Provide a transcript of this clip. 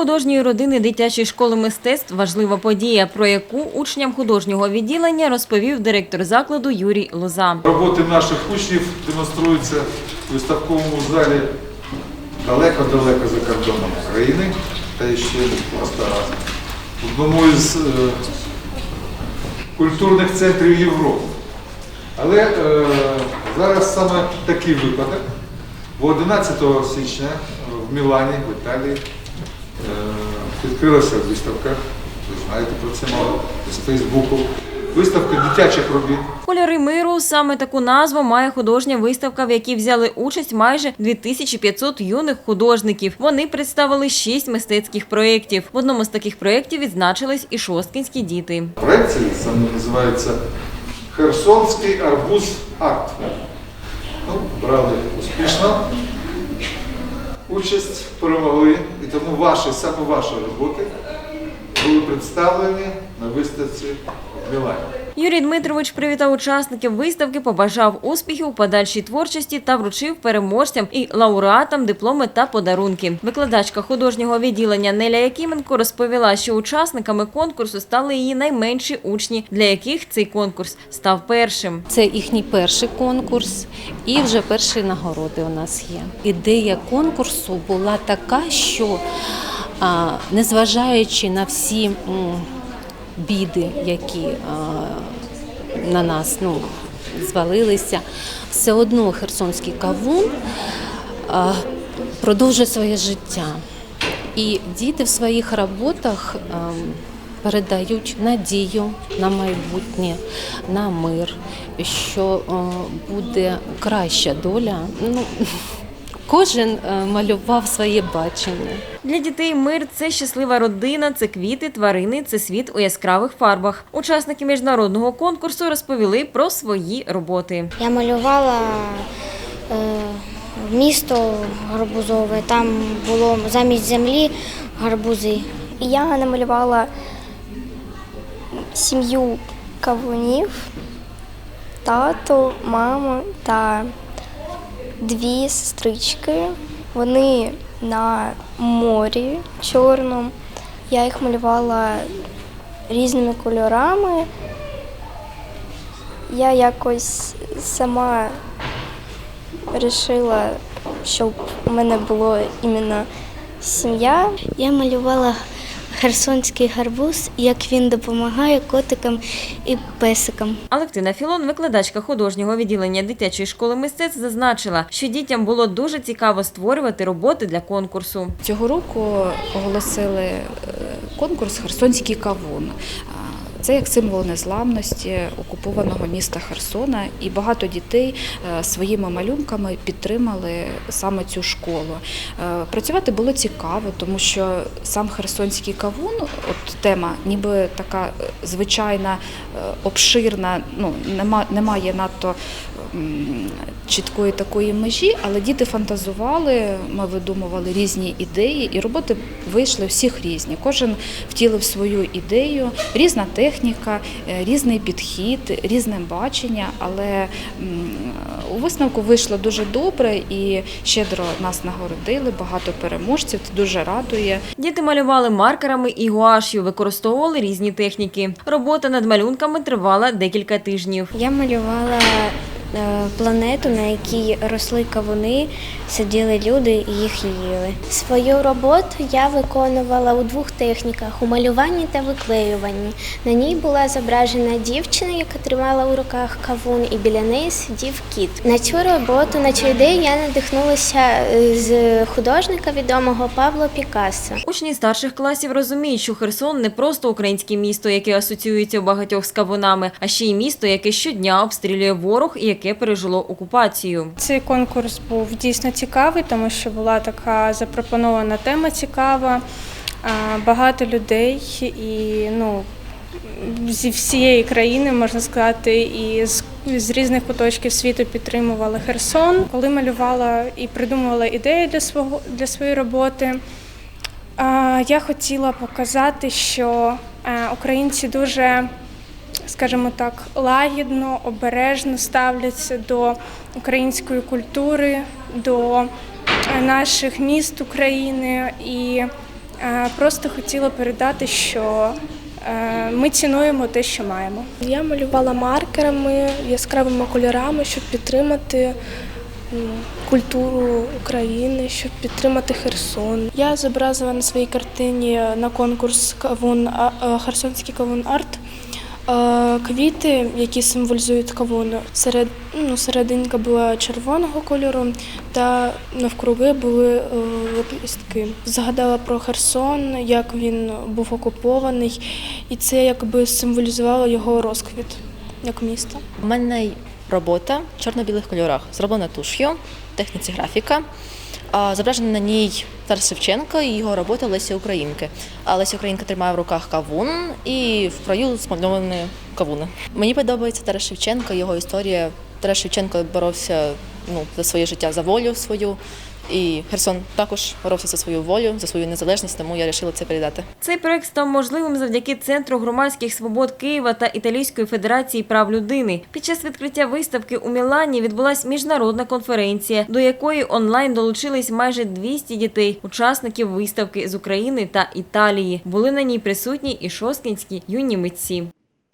художньої родини дитячої школи мистецтв важлива подія, про яку учням художнього відділення розповів директор закладу Юрій Лоза. Роботи наших учнів демонструються у виставковому залі далеко-далеко за кордоном України та ще просто в одному із е, культурних центрів Європи. Але е, зараз саме такий випадок. Бо 11 січня в Мілані, в Італії, відкрилася виставка. Ви знаєте про це мало з Фейсбуку. Виставка дитячих робіт. Кольори миру саме таку назву має художня виставка, в якій взяли участь майже 2500 юних художників. Вони представили шість мистецьких проєктів. В одному з таких проєктів відзначились і шосткінські діти. Проект цей саме називається Херсонський арбуз арт. Ну, брали успішно участь, перемогли, ваші, саме ваші роботи були представлені на виставці в Мілані. Юрій Дмитрович привітав учасників виставки, побажав успіхів у подальшій творчості та вручив переможцям і лауреатам дипломи та подарунки. Викладачка художнього відділення Неля Якименко розповіла, що учасниками конкурсу стали її найменші учні, для яких цей конкурс став першим. Це їхній перший конкурс, і вже перші нагороди у нас є. Ідея конкурсу була така, що незважаючи на всі біди, які на нас ну, звалилися, все одно херсонський кавун продовжує своє життя. І діти в своїх роботах передають надію на майбутнє, на мир, що буде краща доля. Ну, кожен е, малював своє бачення. Для дітей мир це щаслива родина, це квіти, тварини, це світ у яскравих фарбах. Учасники міжнародного конкурсу розповіли про свої роботи. Я малювала е, місто гарбузове, там було замість землі гарбузи. І я намалювала сім'ю кавунів, тато, маму та дві сестрички. Вони на морі чорному. Я їх малювала різними кольорами. Я якось сама вирішила, щоб у мене було іменно сім'я. Я малювала херсонський гарбуз, як він допомагає котикам і песикам. Алектина Філон, викладачка художнього відділення дитячої школи мистецтв, зазначила, що дітям було дуже цікаво створювати роботи для конкурсу. Цього року оголосили е, конкурс Херсонський кавун. Це як символ незламності окупованого міста Херсона, і багато дітей е, своїми малюнками підтримали саме цю школу. Е, Працювати було цікаво, тому що сам Херсонський кавун, от тема, ніби така е, звичайна, обширна, ну нема, немає надто чіткої такої межі, але діти фантазували, ми видумували різні ідеї, і роботи вийшли всіх різні. Кожен втілив свою ідею, різна техніка, е, різний підхід, різне бачення, але у висновку вийшло дуже добре і щедро нас нагородили, багато переможців. Це дуже радує. Діти малювали маркерами і гуаш'ю, використовували різні техніки. Робота над малюнками тривала декілька тижнів. Я малювала планету, на якій росли кавуни, сиділи люди і їх їли. Свою роботу я виконувала у двох техніках у малюванні та виклеюванні. На ній була зображена дівчина, яка тримала у руках кавун, і біля неї сидів кіт. На цю роботу, на цю ідею я надихнулася е, з художника відомого Пабло Пікассо. Учні старших класів розуміють, що Херсон не просто українське місто, яке асоціюється у багатьох з кавунами, а ще й місто, яке щодня обстрілює ворог і яке пережило окупацію. Цей конкурс був дійсно цікавий, тому що була така запропонована тема цікава. Багато людей і ну, зі всієї країни, можна сказати, і з, з різних куточків світу підтримували Херсон. Коли малювала і придумувала ідеї для свого для своєї роботи, я хотіла показати, що е, українці дуже скажімо так, лагідно, обережно ставляться до української культури, до е, наших міст України і Е, Просто хотіла передати, що е, ми цінуємо те, що маємо. Я малювала маркерами, яскравими кольорами, щоб підтримати культуру України, щоб підтримати Херсон. Я зобразила на своїй картині на конкурс кавун Херсонський кавун арт. Квіти, які символізують кавун. Серед, ну, серединка була червоного кольору, та навкруги були е, листки. Згадала про Херсон, як він був окупований, і це якби символізувало його розквіт як міста. У мене робота в чорно-білих кольорах, зроблена туш'ю, техніці графіка. Зображена на ній Тарас Шевченко і його робота Лесі Українки. А Леся Українка тримає в руках кавун і в краю смальовані кавуни. Мені подобається Тарас Шевченко, його історія. Тарас Шевченко боровся ну, за своє життя, за волю свою. І Херсон також боровся за свою волю, за свою незалежність, тому я вирішила це передати. Цей проект став можливим завдяки Центру громадських свобод Києва та Італійської федерації прав людини. Під час відкриття виставки у Мілані відбулася міжнародна конференція, до якої онлайн долучились майже 200 дітей, учасників виставки з України та Італії. Були на ній присутні і шосткінські юні митці.